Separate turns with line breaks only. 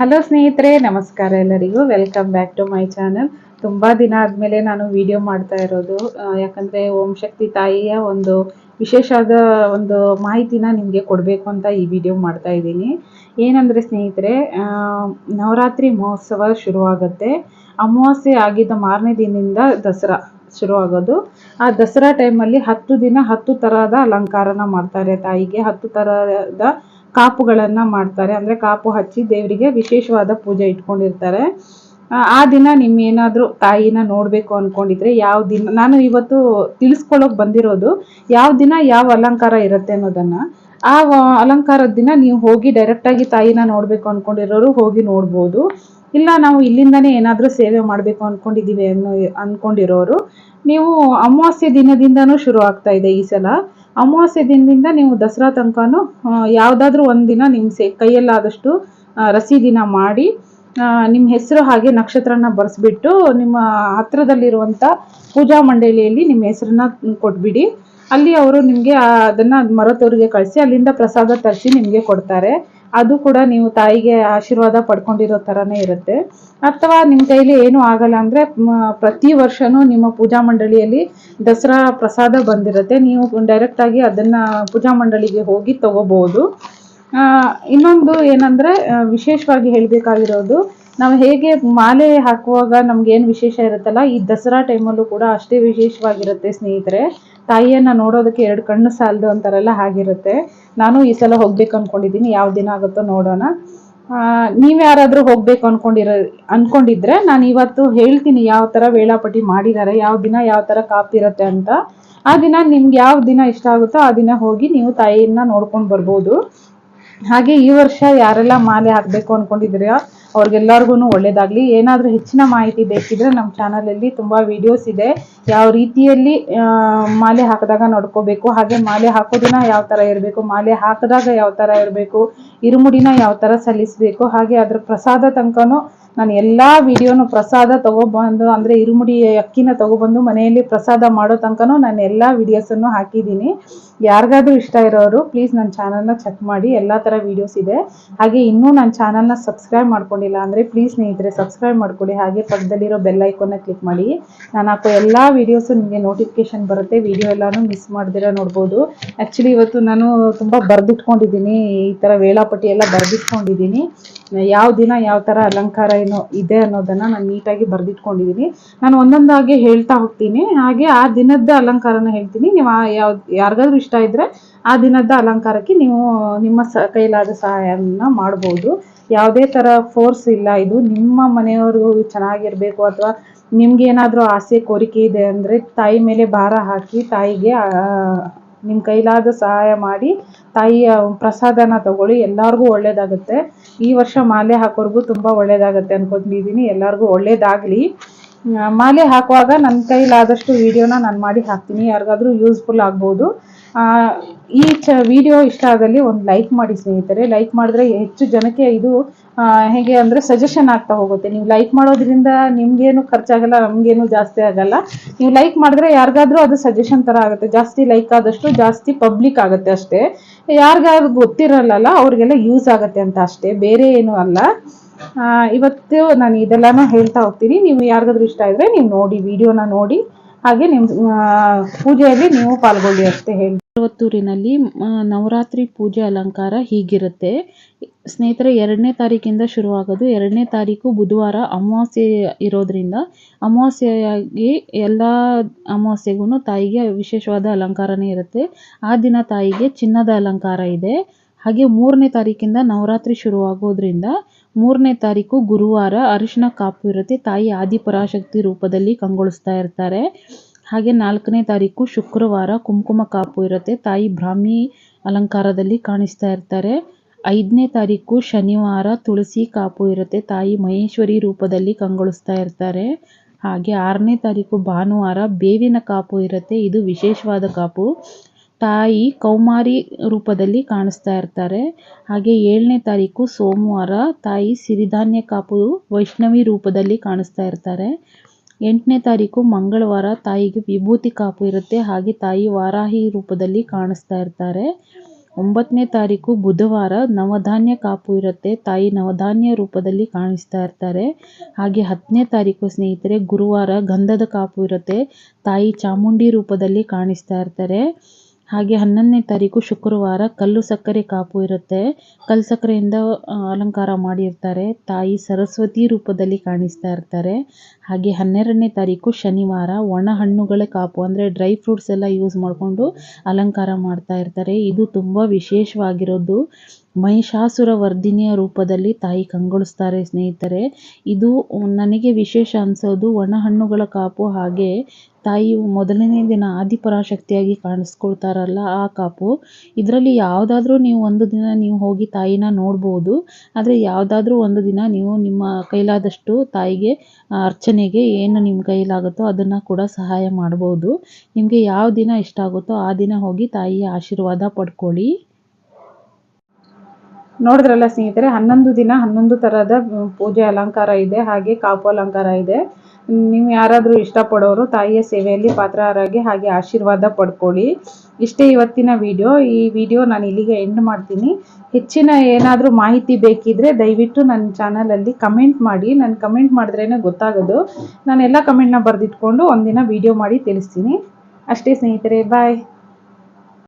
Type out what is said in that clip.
Hello ಸ್ನೇಹಿತರೆ, ನಮಸ್ಕಾರ ಎಲ್ಲರಿಗೂ. Welcome back to my channel ತುಂಬ ದಿನ ಆದಮೇಲೆ ನಾನು ವಿಡಿಯೋ ಮಾಡ್ತಾ ಇರೋದು. ಯಾಕಂದ್ರೆ ಓಂ ಶಕ್ತಿ ತಾಯಿಯ ಒಂದು ವಿಶೇಷವಾದ ಒಂದು ಮಾಹಿತಿನ ನಿಮಗೆ ಕೊಡಬೇಕು ಅಂತ ಈ ವಿಡಿಯೋ ಮಾಡ್ತಾ ಇದ್ದೀನಿ. ಏನಂದರೆ ಸ್ನೇಹಿತರೆ ನವರಾತ್ರಿ ಮಹೋತ್ಸವ ಶುರುವಾಗುತ್ತೆ. ಅಮಾವಾಸ್ಯೆ ಆಗಿದ್ದ ಮಾರನೇ ದಿನದಿಂದ ದಸರಾ ಶುರುವಾಗೋದು. ಆ ದಸರಾ ಟೈಮಲ್ಲಿ ಹತ್ತು ದಿನ ಹತ್ತು ಥರದ ಅಲಂಕಾರನ ಮಾಡ್ತಾರೆ ತಾಯಿಗೆ. ಹತ್ತು ಥರದ ಕಾಪುಗಳನ್ನು ಮಾಡ್ತಾರೆ. ಅಂದರೆ ಕಾಪು ಹಚ್ಚಿ ದೇವರಿಗೆ ವಿಶೇಷವಾದ ಪೂಜೆ ಇಟ್ಕೊಂಡಿರ್ತಾರೆ. ಆ- ದಿನ ನಿಮ್ಮ ಏನಾದರೂ ತಾಯಿನ ನೋಡಬೇಕು ಅಂದ್ಕೊಂಡಿದ್ರೆ ಯಾವ ದಿನ, ನಾನು ಇವತ್ತು ತಿಳಿಸ್ಕೊಳ್ಳೋಕೆ ಬಂದಿರೋದು ಯಾವ ದಿನ ಯಾವ ಅಲಂಕಾರ ಇರುತ್ತೆ ಅನ್ನೋದನ್ನು. ಆ ಅಲಂಕಾರದ ದಿನ ನೀವು ಹೋಗಿ ಡೈರೆಕ್ಟಾಗಿ ತಾಯಿನ ನೋಡಬೇಕು ಅಂದ್ಕೊಂಡಿರೋರು ಹೋಗಿ ನೋಡ್ಬೋದು. ಇಲ್ಲ ನಾವು ಇಲ್ಲಿಂದನೇ ಏನಾದರೂ ಸೇವೆ ಮಾಡಬೇಕು ಅಂದ್ಕೊಂಡಿದ್ದೀವಿ ಅನ್ನೋ ಅಂದ್ಕೊಂಡಿರೋರು ನೀವು ಅಮಾವಾಸ್ಯೆ ದಿನದಿಂದನೂ ಶುರು ಆಗ್ತಾ ಇದೆ ಈ ಸಲ. ಅಮಾವಾಸ್ಯೆ ದಿನದಿಂದ ನೀವು ದಸರಾ ತನಕನೂ ಯಾವುದಾದ್ರೂ ಒಂದಿನ ನಿಮ್ಮ ಸೇ, ಕೈಯಲ್ಲಾದಷ್ಟು ರಸೀದಿನ ಮಾಡಿ ನಿಮ್ಮ ಹೆಸರು ಹಾಗೆ ನಕ್ಷತ್ರನ ಬರೆಸ್ಬಿಟ್ಟು ನಿಮ್ಮ ಹತ್ರದಲ್ಲಿರುವಂಥ ಪೂಜಾ ಮಂಡಳಿಯಲ್ಲಿ ನಿಮ್ಮ ಹೆಸರನ್ನ ಕೊಟ್ಬಿಡಿ. ಅಲ್ಲಿ ಅವರು ನಿಮಗೆ ಅದನ್ನು ಮರತೋರಿಗೆ ಕಳಿಸಿ, ಅಲ್ಲಿಂದ ಪ್ರಸಾದ ತರಿಸಿ ನಿಮಗೆ ಕೊಡ್ತಾರೆ. ಅದು ಕೂಡ ನೀವು ತಾಯಿಗೆ ಆಶೀರ್ವಾದ ಪಡ್ಕೊಂಡಿರೋ ಥರನೇ ಇರುತ್ತೆ. ಅಥವಾ ನಿಮ್ಮ ಕೈಲಿ ಏನೂ ಆಗಲ್ಲ ಅಂದರೆ ಪ್ರತಿ ವರ್ಷನೂ ನಿಮ್ಮ ಪೂಜಾ ಮಂಡಳಿಯಲ್ಲಿ ದಸರಾ ಪ್ರಸಾದ ಬಂದಿರುತ್ತೆ. ನೀವು ಡೈರೆಕ್ಟಾಗಿ ಅದನ್ನು ಪೂಜಾ ಮಂಡಳಿಗೆ ಹೋಗಿ ತಗೋಬೋದು. ಇನ್ನೊಂದು ಏನಂದರೆ ವಿಶೇಷವಾಗಿ ಹೇಳಬೇಕಾಗಿರೋದು, ನಾವು ಹೇಗೆ ಮಾಲೆ ಹಾಕುವಾಗ ನಮಗೇನು ವಿಶೇಷ ಇರುತ್ತಲ್ಲ, ಈ ದಸರಾ ಟೈಮಲ್ಲೂ ಕೂಡ ಅಷ್ಟೇ ವಿಶೇಷವಾಗಿರುತ್ತೆ ಸ್ನೇಹಿತರೆ. ತಾಯಿಯನ್ನು ನೋಡೋದಕ್ಕೆ ಎರಡು ಕಣ್ಣು ಸಾಲದು ಅಂತಾರಲ್ಲ, ಹಾಗಿರುತ್ತೆ. ನಾನು ಈ ಸಲ ಹೋಗ್ಬೇಕು ಅಂದ್ಕೊಂಡಿದ್ದೀನಿ ಯಾವ ದಿನ ಆಗುತ್ತೋ ನೋಡೋಣ. ನೀವು ಯಾರಾದರೂ ಹೋಗಬೇಕು ಅಂದ್ಕೊಂಡಿರೋ ಅನ್ಕೊಂಡಿದ್ರೆ ನಾನು ಇವತ್ತು ಹೇಳ್ತೀನಿ ಯಾವ ಥರ ವೇಳಾಪಟ್ಟಿ ಮಾಡಿದ್ದಾರೆ ಯಾವ ದಿನ ಯಾವ ಥರ ಕಾಪಿರುತ್ತೆ ಅಂತ. ಆ ದಿನ ನಿಮ್ಗೆ ಯಾವ ದಿನ ಇಷ್ಟ ಆಗುತ್ತೋ ಆ ದಿನ ಹೋಗಿ ನೀವು ತಾಯಿಯನ್ನ ನೋಡ್ಕೊಂಡು ಬರ್ಬೋದು. ಹಾಗೆ ಈ ವರ್ಷ ಯಾರೆಲ್ಲ ಮಾಲೆ ಹಾಕಬೇಕು ಅಂದ್ಕೊಂಡಿದ್ದೀರಾ ಅವ್ರಿಗೆಲ್ಲರಿಗೂ ಒಳ್ಳೇದಾಗಲಿ. ಏನಾದರೂ ಹೆಚ್ಚಿನ ಮಾಹಿತಿ ಬೇಕಿದ್ರೆ ನಮ್ಮ ಚಾನಲಲ್ಲಿ ತುಂಬ ವಿಡಿಯೋಸ್ ಇದೆ. ಯಾವ ರೀತಿಯಲ್ಲಿ ಮಾಲೆ ಹಾಕಿದಾಗ ನೋಡ್ಕೋಬೇಕು, ಹಾಗೆ ಮಾಲೆ ಹಾಕೋದಿನ ಯಾವ ಥರ ಇರಬೇಕು, ಮಾಲೆ ಹಾಕಿದಾಗ ಯಾವ ಥರ ಇರಬೇಕು, ಇರುಮುಡಿನ ಯಾವ ಥರ ಸಲ್ಲಿಸಬೇಕು, ಹಾಗೆ ಅದ್ರ ಪ್ರಸಾದ ತನಕನೂ ನಾನು ಎಲ್ಲ ವಿಡಿಯೋನು ಪ್ರಸಾದ ತಗೊಬಂದು, ಅಂದರೆ ಇರುಮುಡಿ ಅಕ್ಕಿನ ತಗೊಬಂದು ಮನೆಯಲ್ಲಿ ಪ್ರಸಾದ ಮಾಡೋ ತನಕನೂ ನಾನು ಎಲ್ಲ ವಿಡಿಯೋಸನ್ನು ಹಾಕಿದ್ದೀನಿ. ಯಾರಿಗಾದ್ರೂ ಇಷ್ಟ ಇರೋರು ಪ್ಲೀಸ್ ನನ್ನ ಚಾನಲ್ನ ಚೆಕ್ ಮಾಡಿ, ಎಲ್ಲ ಥರ ವೀಡಿಯೋಸ್ ಇದೆ. ಹಾಗೆ ಇನ್ನೂ ನನ್ನ ಚಾನಲ್ನ ಸಬ್ಸ್ಕ್ರೈಬ್ ಮಾಡ್ಕೊಂಡಿಲ್ಲ ಅಂದರೆ ಪ್ಲೀಸ್ ಸ್ನೇಹಿತರೆ ಸಬ್ಸ್ಕ್ರೈಬ್ ಮಾಡ್ಕೊಳ್ಳಿ. ಹಾಗೆ ಪಕ್ಕದಲ್ಲಿರೋ ಬೆಲ್ ಐಕೋನ್ನ ಕ್ಲಿಕ್ ಮಾಡಿ. ನಾನು ಹಾಕೋ ಎಲ್ಲ ವೀಡಿಯೋಸು ನಿಮಗೆ ನೋಟಿಫಿಕೇಶನ್ ಬರುತ್ತೆ. ವಿಡಿಯೋ ಎಲ್ಲನೂ ಮಿಸ್ ಮಾಡ್ದಿರ ನೋಡ್ಬೋದು. ಆ್ಯಕ್ಚುಲಿ ಇವತ್ತು ನಾನು ತುಂಬ ಬರೆದಿಟ್ಕೊಂಡಿದ್ದೀನಿ. ಈ ಥರ ವೇಳಾಪಟ್ಟಿ ಎಲ್ಲ ಬರೆದಿಟ್ಕೊಂಡಿದ್ದೀನಿ. ಯಾವ ದಿನ ಯಾವ ಥರ ಅಲಂಕಾರ ಏನೋ ಇದೆ ಅನ್ನೋದನ್ನು ನಾನು ನೀಟಾಗಿ ಬರೆದಿಟ್ಕೊಂಡಿದ್ದೀನಿ ನಾನು ಒಂದೊಂದಾಗಿ ಹೇಳ್ತಾ ಹೋಗ್ತೀನಿ. ಹಾಗೆ ಆ ದಿನದ ಅಲಂಕಾರನ ಹೇಳ್ತೀನಿ. ನೀವು ಆ ಯಾವ, ಯಾರಿಗಾದ್ರೂ ಇಷ್ಟ ಇದ್ದರೆ ಆ ದಿನದ ಅಲಂಕಾರಕ್ಕೆ ನೀವು ನಿಮ್ಮ ಸ ಕೈಲಾದ ಸಹಾಯನ ಮಾಡ್ಬೋದು. ಯಾವುದೇ ಥರ ಫೋರ್ಸ್ ಇಲ್ಲ. ಇದು ನಿಮ್ಮ ಮನೆಯವರು ಚೆನ್ನಾಗಿರಬೇಕು ಅಥವಾ ನಿಮ್ಗೇನಾದರೂ ಆಸೆ, ಕೋರಿಕೆ ಇದೆ ಅಂದರೆ ತಾಯಿ ಮೇಲೆ ಭಾರ ಹಾಕಿ ತಾಯಿಗೆ ನಿಮ್ಮ ಕೈಲಾದ ಸಹಾಯ ಮಾಡಿ ತಾಯಿಯ ಪ್ರಸಾದನ ತಗೊಳ್ಳಿ, ಎಲ್ಲರಿಗೂ ಒಳ್ಳೇದಾಗುತ್ತೆ. ಈ ವರ್ಷ ಮಾಲೆ ಹಾಕೋರ್ಗೂ ತುಂಬ ಒಳ್ಳೇದಾಗುತ್ತೆ ಅಂದ್ಕೊಂಡಿದ್ದೀನಿ ಎಲ್ಲರಿಗೂ ಒಳ್ಳೇದಾಗಲಿ. ಮಾಲೆ ಹಾಕುವಾಗ ನನ್ನ ಕೈಲಾದಷ್ಟು ವೀಡಿಯೋನ ನಾನು ಮಾಡಿ ಹಾಕ್ತೀನಿ, ಯಾರಿಗಾದ್ರೂ ಯೂಸ್ಫುಲ್ ಆಗ್ಬೋದು. ಈ ಚ, ವಿಡಿಯೋ ಇಷ್ಟ ಆದಲ್ಲಿ ಒಂದು ಲೈಕ್ ಮಾಡಿ ಸ್ನೇಹಿತರೆ, ಲೈಕ್ ಮಾಡಿದ್ರೆ ಹೆಚ್ಚು ಜನಕ್ಕೆ ಇದು ಹೇಗೆ ಅಂದರೆ ಸಜೆಷನ್ ಆಗ್ತಾ ಹೋಗುತ್ತೆ. ನೀವು ಲೈಕ್ ಮಾಡೋದ್ರಿಂದ ನಿಮ್ಗೇನು ಖರ್ಚಾಗಲ್ಲ, ನಮಗೇನು ಜಾಸ್ತಿ ಆಗಲ್ಲ. ನೀವು ಲೈಕ್ ಮಾಡಿದ್ರೆ ಯಾರಿಗಾದ್ರೂ ಅದು ಸಜೆಷನ್ ಥರ ಆಗುತ್ತೆ. ಜಾಸ್ತಿ ಲೈಕ್ ಆದಷ್ಟು ಜಾಸ್ತಿ ಪಬ್ಲಿಕ್ ಆಗುತ್ತೆ ಅಷ್ಟೇ. ಯಾರಿಗಾದ್ರು ಗೊತ್ತಿರಲ್ಲ ಅವ್ರಿಗೆಲ್ಲ ಯೂಸ್ ಆಗುತ್ತೆ ಅಂತ ಅಷ್ಟೇ. ಬೇರೆ ಏನು ಅಲ್ಲ. ಇವತ್ತು ನಾನು ಇದೆಲ್ಲನೂ ಹೇಳ್ತಾ ಹೋಗ್ತೀನಿ. ನೀವು ಯಾರಿಗಾದ್ರೂ ಇಷ್ಟ ಇದ್ರೆ ನೀವು ನೋಡಿ ವಿಡಿಯೋನ ನೋಡಿ. ಹಾಗೆ ನಿಮ್ಮ ಪೂಜೆಯಲ್ಲಿ ನೀವು ಪಾಲ್ಗೊಳ್ಳಿ ಅಷ್ಟೇ ಹೇಳಿ ತಿರುವತ್ತೂರಿನಲ್ಲಿ ನವರಾತ್ರಿ ಪೂಜೆ ಅಲಂಕಾರ ಹೀಗಿರುತ್ತೆ. ಸ್ನೇಹಿತರೆ, ಎರಡನೇ ತಾರೀಕಿಂದ ಶುರುವಾಗೋದು. ಎರಡನೇ ತಾರೀಕು ಬುಧವಾರ ಅಮಾವಾಸ್ಯೆ ಇರೋದ್ರಿಂದ ಅಮಾವಾಸ್ಯೆಯಾಗಿ ಎಲ್ಲ ಅಮಾವಾಸ್ಯೆಗೂ ತಾಯಿಗೆ ವಿಶೇಷವಾದ ಅಲಂಕಾರನೇ ಇರುತ್ತೆ. ಆ ದಿನ ತಾಯಿಗೆ ಚಿನ್ನದ ಅಲಂಕಾರ ಇದೆ. ಹಾಗೆ ಮೂರನೇ ತಾರೀಕಿಂದ ನವರಾತ್ರಿ ಶುರುವಾಗೋದ್ರಿಂದ ಮೂರನೇ ತಾರೀಕು ಗುರುವಾರ ಅರಿಶಿನ ಕಾಪು ಇರುತ್ತೆ. ತಾಯಿ ಆದಿಪರಾಶಕ್ತಿ ರೂಪದಲ್ಲಿ ಕಂಗೊಳಿಸ್ತಾ ಇರ್ತಾರೆ. ಹಾಗೆ ನಾಲ್ಕನೇ ತಾರೀಕು ಶುಕ್ರವಾರ ಕುಂಕುಮ ಕಾಪು ಇರುತ್ತೆ. ತಾಯಿ ಬ್ರಾಹ್ಮಿ ಅಲಂಕಾರದಲ್ಲಿ ಕಾಣಿಸ್ತಾ ಇರ್ತಾರೆ. ಐದನೇ ತಾರೀಕು ಶನಿವಾರ ತುಳಸಿ ಕಾಪು ಇರುತ್ತೆ. ತಾಯಿ ಮಹೇಶ್ವರಿ ರೂಪದಲ್ಲಿ ಕಂಗೊಳಿಸ್ತಾ ಇರ್ತಾರೆ. ಹಾಗೆ ಆರನೇ ತಾರೀಕು ಭಾನುವಾರ ಬೇವಿನ ಕಾಪು ಇರುತ್ತೆ. ಇದು ವಿಶೇಷವಾದ ಕಾಪು. ತಾಯಿ ಕೌಮಾರಿ ರೂಪದಲ್ಲಿ ಕಾಣಿಸ್ತಾ ಇರ್ತಾರೆ. ಹಾಗೆ ಏಳನೇ ತಾರೀಕು ಸೋಮವಾರ ತಾಯಿ ಸಿರಿಧಾನ್ಯ ಕಾಪು ವೈಷ್ಣವಿ ರೂಪದಲ್ಲಿ ಕಾಣಿಸ್ತಾ ಇರ್ತಾರೆ. ಎಂಟನೇ ತಾರೀಕು ಮಂಗಳವಾರ ತಾಯಿಗೆ ವಿಭೂತಿ ಕಾಪು ಇರುತ್ತೆ. ಹಾಗೆ ತಾಯಿ ವಾರಾಹಿ ರೂಪದಲ್ಲಿ ಕಾಣಿಸ್ತಾ ಇರ್ತಾರೆ.
ಒಂಬತ್ತನೇ ತಾರೀಕು ಬುಧವಾರ ನವಧಾನ್ಯ ಕಾಪು ಇರುತ್ತೆ. ತಾಯಿ ನವಧಾನ್ಯ ರೂಪದಲ್ಲಿ ಕಾಣಿಸ್ತಾ ಇರ್ತಾರೆ. ಹಾಗೆ ಹತ್ತನೇ ತಾರೀಕು ಸ್ನೇಹಿತರೆ ಗುರುವಾರ ಗಂಧದ ಕಾಪು ಇರುತ್ತೆ. ತಾಯಿ ಚಾಮುಂಡಿ ರೂಪದಲ್ಲಿ ಕಾಣಿಸ್ತಾ ಇರ್ತಾರೆ. ಹಾಗೆ ಹನ್ನೊಂದನೇ ತಾರೀಕು ಶುಕ್ರವಾರ ಕಲ್ಲು ಸಕ್ಕರೆ ಕಾಪು ಇರುತ್ತೆ. ಕಲ್ಲು ಸಕ್ಕರೆಯಿಂದ ಅಲಂಕಾರ ಮಾಡಿರ್ತಾರೆ. ತಾಯಿ ಸರಸ್ವತಿ ರೂಪದಲ್ಲಿ ಕಾಣಿಸ್ತಾ ಇರ್ತಾರೆ. ಹಾಗೆ ಹನ್ನೆರಡನೇ ತಾರೀಕು ಶನಿವಾರ ಒಣ ಹಣ್ಣುಗಳ ಕಾಪು, ಅಂದರೆ ಡ್ರೈ ಫ್ರೂಟ್ಸ್ ಎಲ್ಲ ಯೂಸ್ ಮಾಡಿಕೊಂಡು ಅಲಂಕಾರ ಮಾಡ್ತಾ ಇರ್ತಾರೆ. ಇದು ತುಂಬ ವಿಶೇಷವಾಗಿರೋದು. ಮಹಿಷಾಸುರ ವರ್ಧಿನಿಯ ರೂಪದಲ್ಲಿ ತಾಯಿ ಕಂಗೊಳಿಸ್ತಾರೆ ಸ್ನೇಹಿತರೆ. ಇದು, ನನಗೆ ವಿಶೇಷ ಅನಿಸೋದು ಒಣ ಹಣ್ಣುಗಳ ಕಾಪು ಹಾಗೆ ತಾಯಿ ಮೊದಲನೇ ದಿನ ಆದಿಪರಾಶಕ್ತಿಯಾಗಿ ಕಾಣಿಸ್ಕೊಳ್ತಾರಲ್ಲ ಆ ಕಾಪು. ಇದರಲ್ಲಿ ಯಾವುದಾದ್ರೂ ನೀವು ಒಂದು ದಿನ ನೀವು ಹೋಗಿ ತಾಯಿನ ನೋಡ್ಬೋದು. ಆದರೆ ಯಾವುದಾದ್ರೂ ಒಂದು ದಿನ ನೀವು ನಿಮ್ಮ ಕೈಲಾದಷ್ಟು ತಾಯಿಗೆ ಅರ್ಚನೆಗೆ ಏನು ನಿಮ್ಮ ಕೈಲಾಗುತ್ತೋ ಅದನ್ನು ಕೂಡ ಸಹಾಯ ಮಾಡ್ಬೋದು. ನಿಮಗೆ ಯಾವ ದಿನ ಇಷ್ಟ ಆಗುತ್ತೋ ಆ ದಿನ ಹೋಗಿ ತಾಯಿಯ ಆಶೀರ್ವಾದ ಪಡ್ಕೊಳ್ಳಿ.
ನೋಡಿದ್ರಲ್ಲ ಸ್ನೇಹಿತರೆ, ಹನ್ನೊಂದು ದಿನ ಹನ್ನೊಂದು ತರಹದ ಪೂಜೆ ಅಲಂಕಾರ ಇದೆ, ಹಾಗೆ ಕಾಪು ಅಲಂಕಾರ ಇದೆ. ನೀವು ಯಾರಾದರೂ ಇಷ್ಟಪಡೋರು ತಾಯಿಯ ಸೇವೆಯಲ್ಲಿ ಪಾತ್ರರಾಗಿ ಹಾಗೆ ಆಶೀರ್ವಾದ ಪಡ್ಕೊಳ್ಳಿ. ಇಷ್ಟೇ ಇವತ್ತಿನ ವಿಡಿಯೋ. ಈ ವಿಡಿಯೋ ನಾನು ಇಲ್ಲಿಗೆ ಎಂಡ್ ಮಾಡ್ತೀನಿ. ಹೆಚ್ಚಿನ ಏನಾದರೂ ಮಾಹಿತಿ ಬೇಕಿದ್ರೆ ದಯವಿಟ್ಟು ನನ್ನ ಚಾನಲಲ್ಲಿ ಕಮೆಂಟ್ ಮಾಡಿ. ನಾನು ಕಮೆಂಟ್ ಮಾಡಿದ್ರೇ ಗೊತ್ತಾಗೋದು. ನಾನೆಲ್ಲ ಕಮೆಂಟ್ನ ಬರೆದಿಟ್ಕೊಂಡು ಒಂದಿನ ವಿಡಿಯೋ ಮಾಡಿ ತಿಳಿಸ್ತೀನಿ. ಅಷ್ಟೇ ಸ್ನೇಹಿತರೆ ಬಾಯ್